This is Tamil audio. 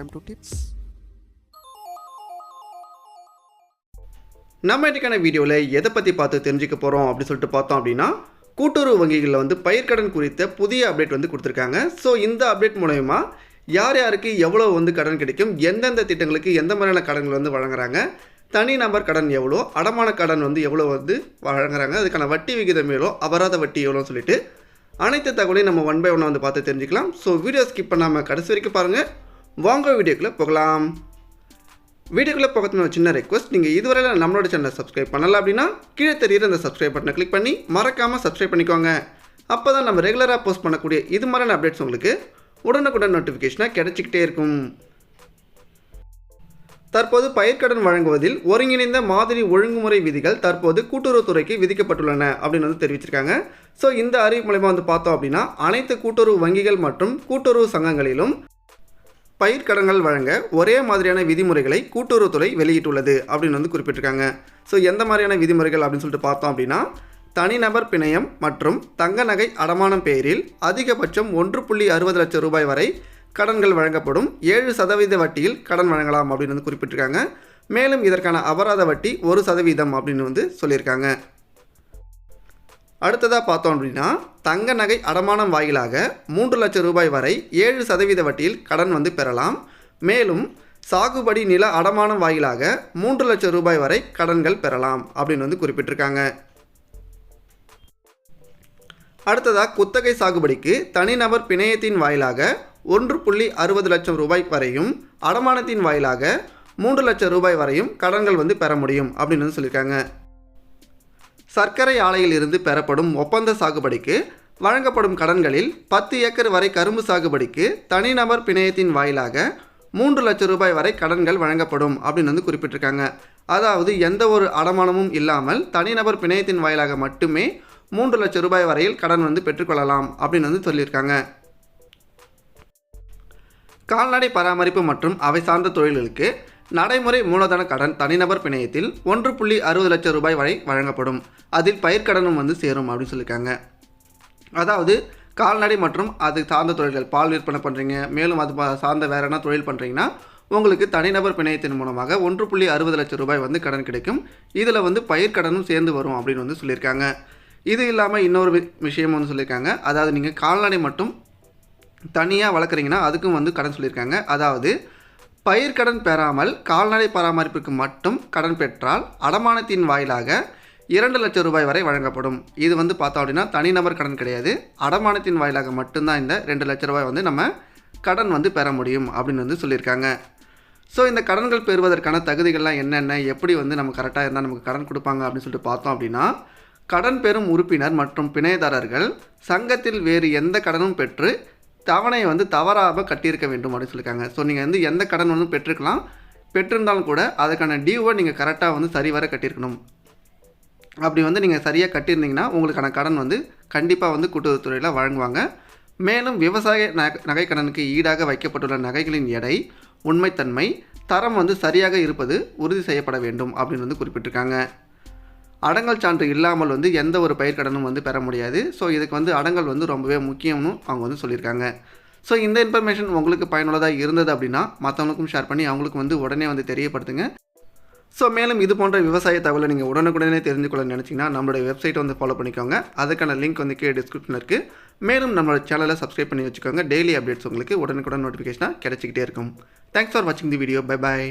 டைம் டு டிப்ஸ் நம்ம இன்றைக்கான வீடியோவில் எதை பற்றி பார்த்து தெரிஞ்சுக்க போகிறோம் அப்படின்னு சொல்லிட்டு பார்த்தோம் அப்படின்னா கூட்டுறவு வங்கிகளில் வந்து பயிர்க்கடன் குறித்த புதிய அப்டேட் வந்து கொடுத்துருக்காங்க. ஸோ இந்த அப்டேட் மூலயமா யார் யாருக்கு எவ்வளோ வந்து கடன் கிடைக்கும் எந்தெந்த திட்டங்களுக்கு எந்த மாதிரியான கடன்கள் வந்து வழங்குறாங்க தனி நபர் கடன் எவ்வளோ அடமான கடன் வந்து எவ்வளோ வந்து வழங்குறாங்க அதுக்கான வட்டி விகிதம் எவ்வளோ அபராத வட்டி எவ்வளோன்னு சொல்லிட்டு அனைத்து தகவலையும் நம்ம ஒன் பை ஒன்னாக வந்து பார்த்து தெரிஞ்சுக்கலாம். ஸோ வீடியோ ஸ்கிப் பண்ணாமல் கடைசி வரைக்கும் பாருங்கள் வாங்க வீடியோக்குள்ளே போகலாம். வீடியோக்குள்ளே பக்கத்தில் ஒரு சின்ன ரெக்வஸ்ட் நீங்கள் இதுவரை நம்மளோட சேனலை சப்ஸ்கிரைப் பண்ணலை அப்படின்னா கீழே தெரியுற அந்த சப்ஸ்கிரைப் பட்டனை கிளிக் பண்ணி மறக்காமல் சப்ஸ்கிரைப் பண்ணிக்கோங்க. அப்போ தான் நம்ம ரெகுலராக போஸ்ட் பண்ணக்கூடிய இது மாதிரியான அப்டேட்ஸ் உங்களுக்கு உடனுக்குடன் நோட்டிஃபிகேஷனாக கிடைச்சிக்கிட்டே இருக்கும். தற்போது பயிர்க்கடன் வழங்குவதில் ஒருங்கிணைந்த மாதிரி ஒழுங்குமுறை விதிகள் தற்போது கூட்டுறவுத்துறைக்கு விதிக்கப்பட்டுள்ளன அப்படின்னு வந்து தெரிவிச்சிருக்காங்க. ஸோ இந்த அறிவு மூலயமா வந்து பார்த்தோம் அப்படின்னா அனைத்து கூட்டுறவு வங்கிகள் மற்றும் கூட்டுறவு சங்கங்களிலும் பயிர்க்கடன்கள் வழங்க ஒரே மாதிரியான விதிமுறைகளை கூட்டுறவுத்துறை வெளியிட்டுள்ளது அப்படின்னு வந்து குறிப்பிட்டிருக்காங்க. ஸோ எந்த மாதிரியான விதிமுறைகள் அப்படின்னு சொல்லிட்டு பார்த்தோம் அப்படின்னா தனிநபர் பிணையம் மற்றும் தங்க நகை அடமானம் பெயரில் அதிகபட்சம் ஒன்று புள்ளி அறுபது லட்சம் ரூபாய் வரை கடன்கள் வழங்கப்படும். ஏழு சதவீத வட்டியில் கடன் வழங்கலாம் அப்படின்னு வந்து குறிப்பிட்டிருக்காங்க. மேலும் இதற்கான அபராத வட்டி ஒரு சதவீதம் அப்படின்னு வந்து சொல்லியிருக்காங்க. அடுத்ததாக பார்த்தோம் அப்படின்னா தங்க நகை அடமானம் வாயிலாக மூன்று லட்சம் ரூபாய் வரை ஏழு சதவீத வட்டியில் கடன் வந்து பெறலாம். மேலும் சாகுபடி நில அடமானம் வாயிலாக மூன்று லட்சம் ரூபாய் வரை கடன்கள் பெறலாம் அப்படின்னு வந்து குறிப்பிட்டிருக்காங்க. அடுத்ததாக குத்தகை சாகுபடிக்கு தனிநபர் பிணையத்தின் வாயிலாக ஒன்று புள்ளி அறுபது லட்சம் ரூபாய் வரையும் அடமானத்தின் வாயிலாக மூன்று லட்சம் ரூபாய் வரையும் கடன்கள் வந்து பெற முடியும் அப்படின்னு வந்து சொல்லியிருக்காங்க. சர்க்கரை ஆலையில் இருந்து பெறப்படும் ஒப்பந்த சாகுபடிக்கு வழங்கப்படும் கடன்களில் பத்து ஏக்கர் வரை கரும்பு சாகுபடிக்கு தனிநபர் பிணையத்தின் வாயிலாக மூன்று லட்சம் ரூபாய் வரை கடன்கள் வழங்கப்படும் அப்படின்னு வந்து குறிப்பிட்டிருக்காங்க. அதாவது எந்த ஒரு அடமானமும் இல்லாமல் தனிநபர் பிணையத்தின் வாயிலாக மட்டுமே மூன்று லட்சம் ரூபாய் வரையில் கடன் வந்து பெற்றுக்கொள்ளலாம் அப்படின்னு வந்து சொல்லியிருக்காங்க. கால்நடை பராமரிப்பு மற்றும் அவை சார்ந்த தொழில்களுக்கு நடைமுறை மூலதன கடன் தனிநபர் பிணையத்தில் ஒன்று புள்ளி அறுபது லட்சம் ரூபாய் வரை வழங்கப்படும். அதில் பயிர்க்கடனும் வந்து சேரும் அப்படின்னு சொல்லியிருக்காங்க. அதாவது கால்நடை மற்றும் அது சார்ந்த தொழில்கள் பால் விற்பனை பண்ணுறீங்க மேலும் அது பா- சார்ந்த வேற என்ன தொழில் பண்ணுறீங்கன்னா உங்களுக்கு தனிநபர் பிணையத்தின் மூலமாக ஒன்று புள்ளி அறுபது லட்சம் ரூபாய் வந்து கடன் கிடைக்கும். இதில் வந்து பயிர்க்கடனும் சேர்ந்து வரும் அப்படின்னு வந்து சொல்லியிருக்காங்க. இது இல்லாமல் இன்னொரு விஷயம் வந்து சொல்லியிருக்காங்க. அதாவது நீங்கள் கால்நடை மட்டும் தனியாக வளர்க்குறீங்கன்னா அதுக்கும் வந்து கடன் சொல்லியிருக்காங்க. அதாவது பயிர்க்கடன் பெறாமல் கால்நடை பராமரிப்புக்கு மட்டும் கடன் பெற்றால் அடமானத்தின் வாயிலாக இரண்டு லட்சம் ரூபாய் வரை வழங்கப்படும். இது வந்து பார்த்தோம் அப்படின்னா தனிநபர் கடன் கிடையாது. அடமானத்தின் வாயிலாக மட்டும்தான் இந்த ரெண்டு லட்ச ரூபாய் வந்து நம்ம கடன் வந்து பெற முடியும் அப்படின்னு வந்து சொல்லியிருக்காங்க. ஸோ இந்த கடன்கள் பெறுவதற்கான தகுதிகள்லாம் என்னென்ன? எப்படி வந்து நம்ம கரெக்டாக இருந்தால் நமக்கு கடன் கொடுப்பாங்க அப்படின்னு சொல்லிட்டு பார்த்தோம் அப்படின்னா கடன் பெறும் உறுப்பினர் மற்றும் பிணையதாரர்கள் சங்கத்தில் வேறு எந்த கடனும் பெற்று தவணையை வந்து தவறாக கட்டியிருக்க வேண்டும் அப்படின்னு சொல்லியிருக்காங்க. ஸோ நீங்கள் வந்து எந்த கடன் வந்து பெற்றிருக்கலாம் பெற்றிருந்தாலும் கூட அதுக்கான டியூவை நீங்கள் கரெக்டாக வந்து சரிவர கட்டியிருக்கணும். அப்படி வந்து நீங்கள் சரியாக கட்டியிருந்தீங்கன்னா உங்களுக்கான கடன் வந்து கண்டிப்பாக வந்து கூட்டுறவுத்துறையில் வழங்குவாங்க. மேலும் விவசாய நகை கடனுக்கு ஈடாக வைக்கப்பட்டுள்ள நகைகளின் எடை உண்மைத்தன்மை தரம் வந்து சரியாக இருப்பது உறுதி செய்யப்பட வேண்டும் அப்படின்னு வந்து குறிப்பிட்டிருக்காங்க. அடங்கல் சான்று இல்லாமல் வந்து எந்த ஒரு பயிர்க்கடனும் வந்து பெற முடியாது. ஸோ இதுக்கு வந்து அடங்கல் வந்து ரொம்பவே முக்கியம்னு அவங்க வந்து சொல்லியிருக்காங்க. ஸோ இந்த இன்ஃபர்மேஷன் உங்களுக்கு பயனுள்ளதாக இருந்தது அப்படின்னா மற்றவங்களுக்கும் ஷேர் பண்ணி அவங்களுக்கு வந்து உடனே வந்து தெரியப்படுத்துங்க. ஸோ மேலும் இது போன்ற விவசாய தகவலை நீங்கள் உடனுக்குடனே தெரிஞ்சுக்கொள்ள நினச்சிங்கன்னா நம்மளுடைய வெப்சைட் வந்து ஃபாலோ பண்ணிக்கோங்க. அதுக்கான லிங்க் வந்து கீழே டிஸ்கிரிப்ஷனில் இருக்குது மேலும் நம்மளோட சேனலை சப்ஸ்கிரைப் பண்ணி வச்சுக்கோங்க. டெய்லி அப்டேட்ஸ் உங்களுக்கு உடனுக்குடன் நோட்டிஃபிகேஷனாக கிடைச்சிக்கிட்டே இருக்கும். தேங்க்ஸ் ஃபார் வாட்சிங் தி வீடியோ பை பாய்